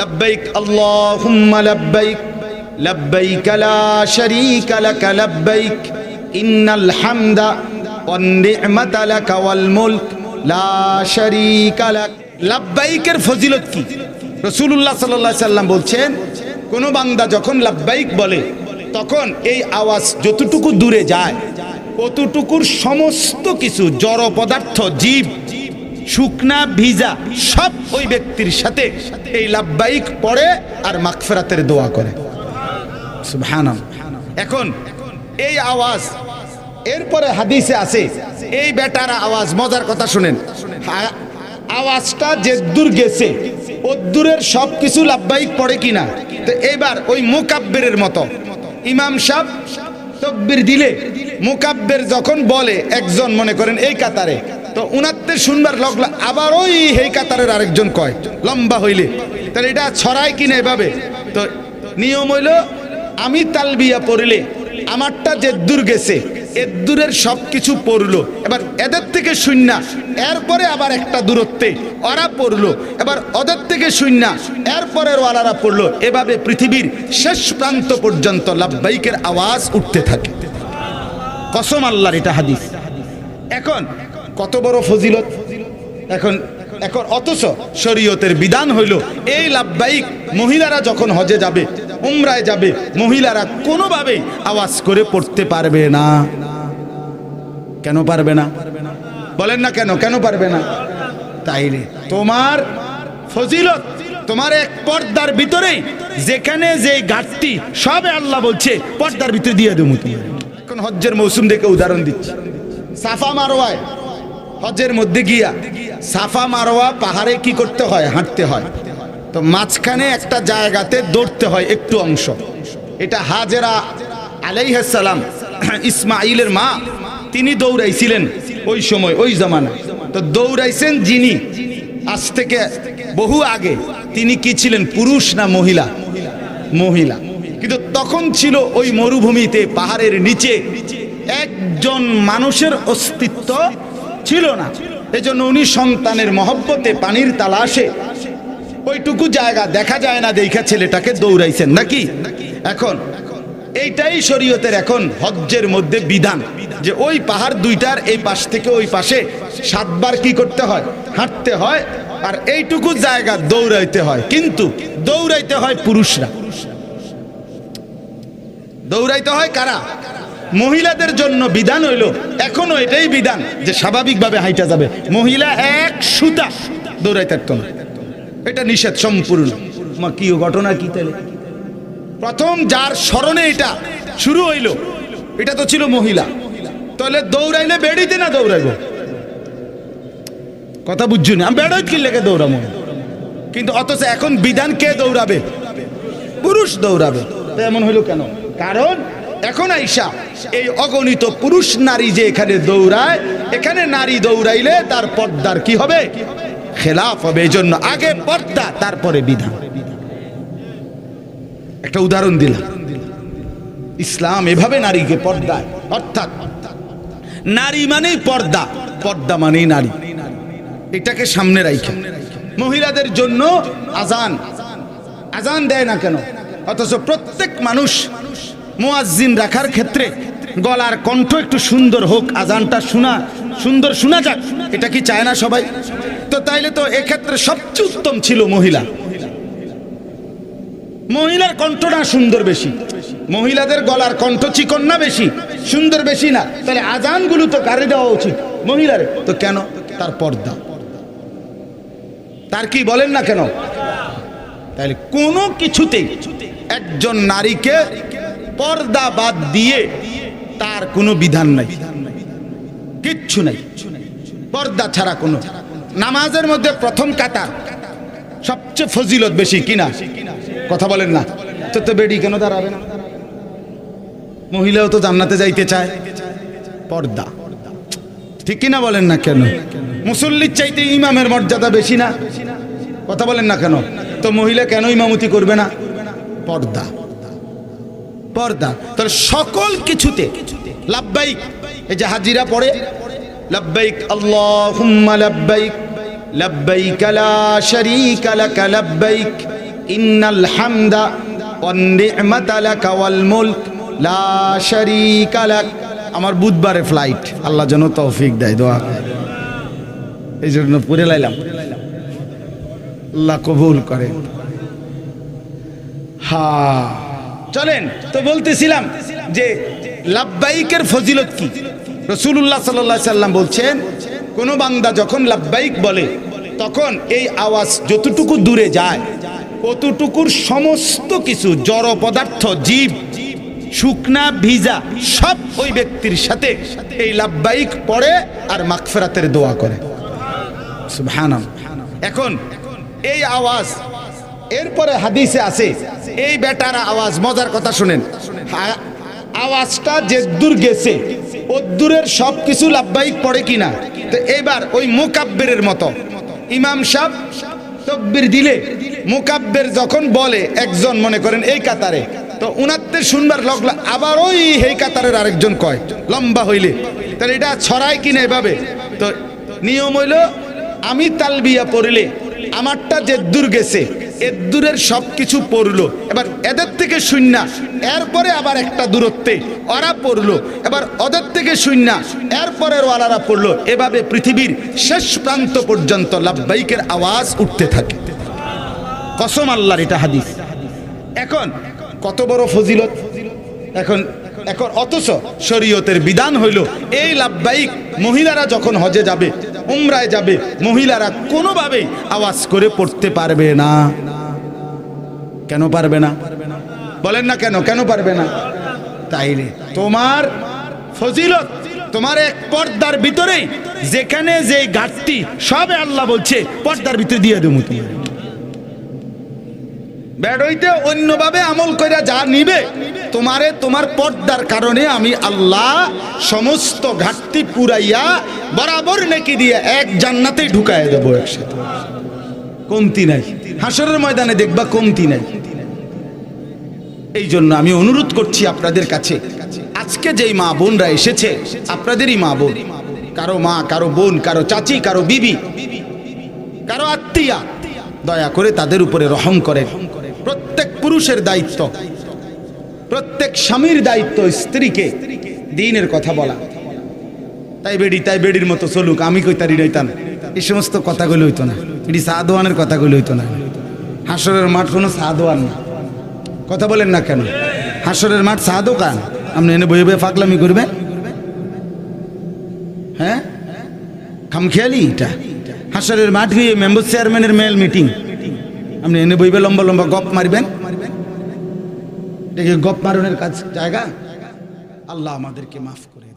লাব্বাইক আল্লাহুম্মা লাব্বাইক লাব্বাইক লা শারীকা লাক লাব্বাইক ইন্নাল হামদা ওয়ান নি'মাতা লাক ওয়াল মুলক লা শারীকা লাক লাব্বাইকের ফজিলত কি? রাসূলুল্লাহ সাল্লাল্লাহু আলাইহি সাল্লাম বলছেন, কোন বান্দা যখন লাব্বাইক বলে, তখন এই আওয়াজ যতটুকু দূরে যায় অতটুকুর সমস্ত কিছু, জড় পদার্থ, জীব শুকনা ভিজা সব ওই ব্যক্তির সাথে এই লাভবাহিক পড়ে আর মাগফিরাতের দোয়া করে। এখন এই আওয়াজ, এরপরে হাদিসে আছে, এই বেটার আওয়াজ, মজার কথা শুনেন। আওয়াজটা যে দূর গেছে দূরের সব কিছু লাভবাহিক পড়ে কিনা? তো এবার ওই মুকাব্বিরের মতো, ইমাম সাহেব তকবির দিলে, মুকাব্বের যখন বলে, একজন মনে করেন, এই কাতারে। তো উনাত্তে শুনবার লগলা আবার ওই এই কাতারের আরেকজন কয়, লম্বা হইলে। তাহলে এটা ছড়ায় কিনা এভাবে? তো নিয়ম হইল, আমি তালবিয়া পড়লে আমারটা যে দূর গেছে এদূরের সব কিছু পড়ল। এবার এদের থেকে শূন্য এরপরে আবার একটা দূরত্বে ওরা পড়ল। এবার ওদের থেকে শূন্য এরপরের ওয়ালারা পড়ল। এভাবে পৃথিবীর শেষ প্রান্ত পর্যন্ত লাভবাইকের আওয়াজ উঠতে থাকে। কসম আল্লাহর এটা হাদিস। এখন কত বড় ফজিলত? এখন এখন অথচ শরীয়তের বিধান হইল, এই লাভবাহিক মহিলারা যখন হজে যাবে, উমরায় যাবে, মহিলারা কোনোভাবেই আওয়াজ করে পড়তে পারবে না। কেন পারবে না? বলেন না কেন কেন পারবে না? তাই রে তোমার ফজিলত, তোমার এক পর্দার ভিতরেই যেখানে যে ঘাটতি, সবে আল্লাহ বলছে, পর্দার ভিতরে দিয়ে দেবো। তুমি এখন হজ্জের মৌসুম দেখে উদাহরণ দিচ্ছি। সাফা মারোয়ায় হজের মধ্যে গিয়া সাফা মারোয়া পাহাড়ে কি করতে হয়? হাঁটতে হয়। তো মাঝখানে একটা জায়গাতে দৌড়তে হয় একটু অংশ। এটা হাজেরা আলাইহাসালাম ইসমাইলের মা, তিনি দৌড়াইছিলেন ওই সময়, ওই জামানা তো দৌড়াইছেন যিনি, আজ থেকে বহু আগে, তিনি কি ছিলেন? পুরুষ না মহিলা? মহিলা। কিন্তু তখন ছিল ওই মরুভূমিতে, পাহাড়ের নিচে, একজন মানুষের অস্তিত্ব ছিল না। এজন্য উনি সন্তানের মহব্বতে পানির তালাশে ওইটুকু জায়গা দেখা যায় না, দেখা ছেলেটাকে দৌড়াইছেন। নাকি? এখন, এইটাই শরীয়তের এখন হজ্জের মধ্যে বিধান। যে ওই পাহাড় দুইটার এই পাশ থেকে ওই পাশে সাতবার কি করতে হয়? হাঁটতে হয় আর এইটুকু জায়গা দৌড়াইতে হয়। কিন্তু দৌড়াইতে হয় পুরুষরা। দৌড়াইতে হয় কারা? মহিলাদের জন্য বিধান হইল এখনও এটাই বিধান যে স্বাভাবিকভাবে হাইটা যাবে। মহিলা এক সুতা দৌড়াইতে পারত না। এটা নিষেধ সম্পূর্ণ। মা কি ঘটনা কি তাহলে? প্রথম যার স্মরণে এটা শুরু হইল এটা তো ছিল মহিলা। তাহলে দৌড়াইলে বেড়িতে না দৌড়াইব? কথা বুঝছ না? আমি বেড়াই কি লেগে দৌড়াবো কিন্তু অথচ এখন বিধান কে দৌড়াবে? পুরুষ দৌড়াবে। এমন হইল কেন? কারণ এখন আইসা, এই অগণিত পুরুষ নারী যে এখানে দৌড়ায়, এখানে নারী দৌড়াইলে তার পর্দার কি হবে? খেলাফ হবে এই জন্য আগে পর্দা, তারপরে বিধান। একটা উদাহরণ দিলাম। ইসলাম এভাবে নারীকে পর্দায়, অর্থাৎ নারী মানেই পর্দা পর্দা মানেই নারী। এটাকে সামনে রাখে মহিলাদের জন্য আজান আজান দেয় না কেন? অথচ প্রত্যেক মানুষ মুয়াজ্জিন রাখার ক্ষেত্রে গলার কণ্ঠ একটু সুন্দর হোক, আজানটা শোনা, সুন্দর শোনা যাক, এটা কি চায় না সবাই? তো তাইলে তো এক্ষেত্রে সবচেয়ে উত্তম ছিল মহিলা। মহিলার কণ্ঠটা সুন্দর বেশি। মহিলাদের গলার কণ্ঠ চিকন না বেশি, সুন্দর বেশি না। তাহলে আজানগুলো তো কারে দেওয়া উচিত মহিলার। তো কেন? তার পর্দা। তার কি বলেন না কেন? তাহলে কোনো কিছুতেই একজন নারীকে পর্দা বাদ দিয়ে তার কোনো বিধান নাই। কিচ্ছু নাই। পর্দা ছাড়া কোনো। নামাজের মধ্যে প্রথম কাতার সবচেয়ে ফজিলত বেশি কিনা কথা বলেন না। তো তো বেডি কেন দাঁড়াবে না? মহিলাও তো জান্নাতে যাইতে চায়। পর্দা। ঠিক কিনা বলেন না কেন? মুসল্লির চাইতে ইমামের মর্যাদা বেশি না? কথা বলেন না কেন? তো মহিলা কেন ইমামতি করবে না? পর্দা। পর্দা। তাহলে সকল কিছুতে লাভবাইক এই যে হাজিরা পড়ে লাভবাইক আল্লাহুম্মা লাভবাইক লাভবাইক লা শারীকা লাক লাভবাইক ইন্নাল হামদা ওয়ান নি'মাতা লাকা ওয়াল মুলক, লা শারীকা লাক। আমার বুধবারে ফ্লাইট, আল্লাহ যেন তৌফিক দেয়, দোয়া। এই জন্য পড়ে লাইলাম। আল্লাহ কবুল করে। হা। চলেন, তো বলতেছিলাম যে লাব্বাইকের ফজিলত কি রসুল্লাহ সাল্লাহ সাল্লাম বলছেন, কোন বান্দা যখন লাব্বাইক বলে, তখন এই আওয়াজ যতটুকু দূরে যায়, ততটুকুর সমস্ত কিছু, জড় পদার্থ, জীব, শুকনা, ভিজা, সব ওই ব্যক্তির সাথে এই লাব্বাইক পড়ে আর মাগফিরাতের দোয়া করে। এখন এই আওয়াজ এরপরে হাদিসে আছে, এই বেটার আওয়াজ, মজার কথা শুনেন। আওয়াজটা যে দূর গেছে দূরের সব কিছু লাভবাহিক পড়ে কিনা। তো এবার ওই মোকাব্বেরের মতো, ইমাম সাহ তকবির দিলে, মোকাব্বের যখন বলে, একজন মনে করেন, এই কাতারে। তো উনাত্তে শুনবার লগলা আবার ওই এই কাতারের আরেকজন কয়? লম্বা হইলে। তাহলে এটা ছড়ায় কিনা এভাবে? তো নিয়ম হইল, আমি তালবিয়া পড়লে আমারটা যে দূর গেছে এদূরের সব কিছু পড়ল। এবার এদের থেকে শূন্য এরপরে আবার একটা দূরত্বে ওরা পড়ল। এবার ওদের থেকে শূন্য এরপরের ওয়ালারা পড়ল। এভাবে পৃথিবীর শেষ প্রান্ত পর্যন্ত লাভবাইকের আওয়াজ উঠতে থাকে। কসম আল্লাহর এটা হাদিস। এখন কত বড় ফজিলত? এখন এখন অথচ শরীয়তের বিধান হইল, এই লাভবাহিক মহিলারা যখন হজে যাবে উমরায় যাবে, মহিলারা কোনোভাবে আওয়াজ করে পড়তে পারবে না। কেন পারবে না? বলেন না কেন কেন পারবে না? তাইলে তোমার ফজিলত, তোমার এক পর্দার ভিতরেই যেখানে যে ঘাটতি, সবে আল্লাহ বলছে, পর্দার ভিতরে দিয়ে দেবো তুমি বেড়ইতে অন্যভাবে আমল কইরা যা নিবে, তোমারে তোমার পর্দার কারণে আমি আল্লাহ সমস্ত ঘাটতি পুরাইয়া বরাবর নেকি দিয়ে এক জান্নাতেই ঢুকায় দেবো একসাথে। কমতি নাই। হাসরের ময়দানে দেখবা কমতি নাই। এই জন্য আমি অনুরোধ করছি আপনাদের কাছে, আজকে যেই মা বোনরা এসেছে, আপনাদেরই মা বোন, কারও মা, কারও বোন, কারও চাচি, কারও বিবি, কারও আত্মীয়া, দয়া করে তাদের উপরে রহম করেন। প্রত্যেক পুরুষের দায়িত্ব, প্রত্যেক স্বামীর দায়িত্ব স্ত্রীকে দিনের কথা বলা। তাই বেডি, তাই বেডির মতো চলুক, আমি কই তারি রইতাম। এই সমস্ত কথাগুলো হইতো না। এটি সাদোয়ানের কথাগুলো হইতো না। হাসরের মাঠ কোনো সাদোয়ান না। কথা বলেন না কেন? হাসরের মাঠ চা দোকান আপনি এনে বয়ে বয়ে ফাকলামি করবেন? হ্যাঁ? খামখেয়ালি এটা। হাসরের মাঠ গিয়ে মেম্বার চেয়ারম্যানের মেল মিটিং। আপনি এনে বইবে লম্বা লম্বা গপ মারবেন। দেখে গপ মারনের কাজ জায়গা? আল্লাহ আমাদেরকে মাফ করে